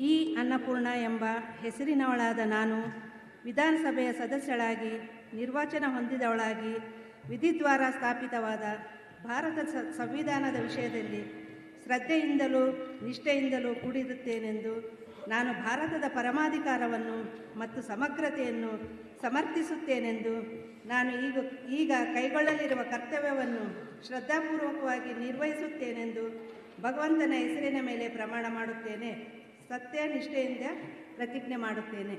ಈ ಅನ್ನಪೂರ್ಣ ಎಂಬ ಹೆಸರಿನವಳಾದ ನಾನು ವಿಧಾನಸಭೆಯ ಸದಸ್ಯಳಾಗಿ, ನಿರ್ವಾಚನ ಹೊಂದಿದವಳಾಗಿ, ವಿಧಿದ್ವಾರ ಸ್ಥಾಪಿತವಾದ ಭಾರತ ಸಂವಿಧಾನದ ವಿಷಯದಲ್ಲಿ ಶ್ರದ್ಧೆಯಿಂದಲೂ ನಿಷ್ಠೆಯಿಂದಲೂ ಕೂಡಿರುತ್ತೇನೆಂದು ನಾನು ಭಾರತದ ಪರಮಾಧಿಕಾರವನ್ನು ಮತ್ತು ಸಮಗ್ರತೆಯನ್ನು ಸಮರ್ಥಿಸುತ್ತೇನೆಂದು ನಾನು ಈಗ ಈಗ ಕೈಗೊಳ್ಳಲಿರುವ ಕರ್ತವ್ಯವನ್ನು ಶ್ರದ್ಧಾಪೂರ್ವಕವಾಗಿ ನಿರ್ವಹಿಸುತ್ತೇನೆಂದು ಭಗವಂತನ ಹೆಸರಿನ ಮೇಲೆ ಪ್ರಮಾಣ ಮಾಡುತ್ತೇನೆ. ಸತ್ಯ ನಿಷ್ಠೆಯಿಂದ ಪ್ರತಿಜ್ಞೆ ಮಾಡುತ್ತೇನೆ.